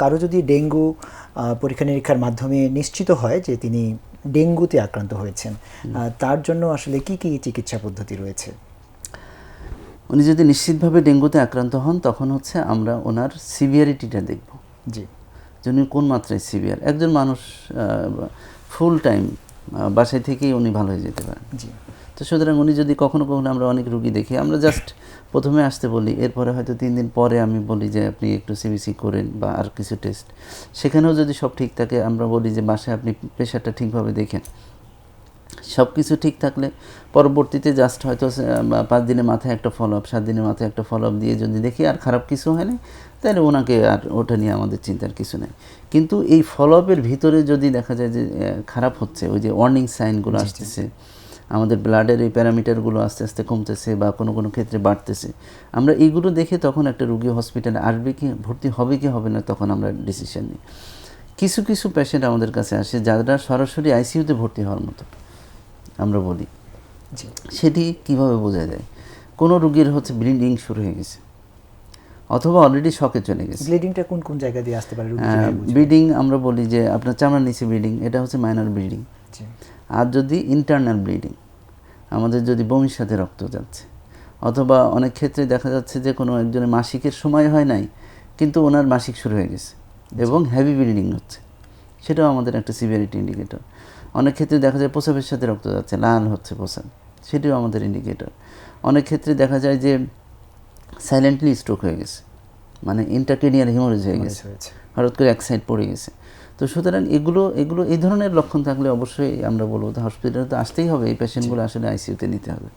কারও যদি ডেঙ্গু পরীক্ষা নিরীক্ষার মাধ্যমে নিশ্চিত হয় যে তিনি ডেঙ্গুতে আক্রান্ত হয়েছেন তার জন্য আসলে কি কি চিকিৎসা পদ্ধতি রয়েছে? উনি যদি নিশ্চিতভাবে ডেঙ্গুতে আক্রান্ত হন তখন হচ্ছে আমরা ওনার সিভিয়ারিটিটা দেখব। জি। যে উনি কোন মাত্রায় সিভিয়ার? একজন মানুষ ফুল টাইম বাসায় থেকেই উনি ভালো হয়ে যেতে পারেন। জি। তো সুতরাং উনি যদি কখনো কখনো আমরা অনেক রুগী দেখি আমরা জাস্ট প্রথমে আসতে বলি এরপরে হয়তো তিন দিন পরে আমি বলি যে আপনি একটু সিবিসি করেন বা আর কিছু টেস্ট সেখানেও যদি সব ঠিক থাকে আমরা বলি যে বাসায় আপনি প্রেশারটা ঠিকভাবে দেখেন। সব কিছু ঠিক থাকলে পরবর্তীতে জাস্ট হয়তো পাঁচ দিনের মাথায় একটা ফলো আপ সাত দিনের মাথায় একটা ফলো আপ দিয়ে যদি দেখি আর খারাপ কিছু হয় হয়নি তাহলে ওনাকে আর ওটা নিয়ে আমাদের চিন্তার কিছু নেই। কিন্তু এই ফলো আপের ভিতরে যদি দেখা যায় যে খারাপ হচ্ছে ওই যে ওয়ার্নিং সাইনগুলো আসতেছে আমাদের ব্লাডের এই প্যারামিটারগুলো আস্তে আস্তে কমতেছে বা কোনো কোনো ক্ষেত্রে বাড়তেছে। আমরা এইগুলো দেখে তখন একটা রুগী হসপিটালে আসবে কি ভর্তি হবে কি হবে না তখন আমরা ডিসিশন নিই। কিছু কিছু পেশেন্ট আমাদের কাছে আসে যারা সরাসরি আইসিইউতে ভর্তি হওয়ার মতো আমরা বলি। সেটি কীভাবে বোঝা যায়? কোনো রুগীর হচ্ছে ব্লিডিং শুরু হয়ে গেছে অথবা অলরেডি শকে চলে গেছে। ব্লিডিংটা কোন কোন জায়গা দিয়ে আসতে পারে ব্লিডিং আমরা বলি যে আপনার চামড়ার নিচে ব্লিডিং এটা হচ্ছে মাইনর ব্লিডিং আর যদি ইন্টারনাল ব্লিডিং আমাদের যদি বমির সাথে রক্ত যাচ্ছে। অথবা অনেক ক্ষেত্রে দেখা যাচ্ছে যে কোনো একজনের মাসিকের সময় হয় নাই কিন্তু ওনার মাসিক শুরু হয়ে গেছে এবং হেভি ব্লিডিং হচ্ছে। সেটাও আমাদের একটা সিভিয়ারিটি ইন্ডিকেটর অনেক ক্ষেত্রে দেখা যায় প্রসাবের সাথে রক্ত যাচ্ছে লাল হচ্ছে প্রসাব সেটিও আমাদের ইন্ডিকেটর অনেক ক্ষেত্রে দেখা যায় যে সাইলেন্টলি স্ট্রোক হয়ে গেছে মানে ইন্টারকেনিয়ার হিমোরেজ হয়ে গেছে। হয়েছে হঠাৎ করে এক সাইড পড়ে গেছে। তো সুতরাং এগুলো এগুলো এই ধরনের লক্ষণ থাকলে অবশ্যই আমরা বলব হসপিটালে তো আসতেই হবে এই পেশেন্টগুলো আসলে আইসিইউতে নিতে হবে।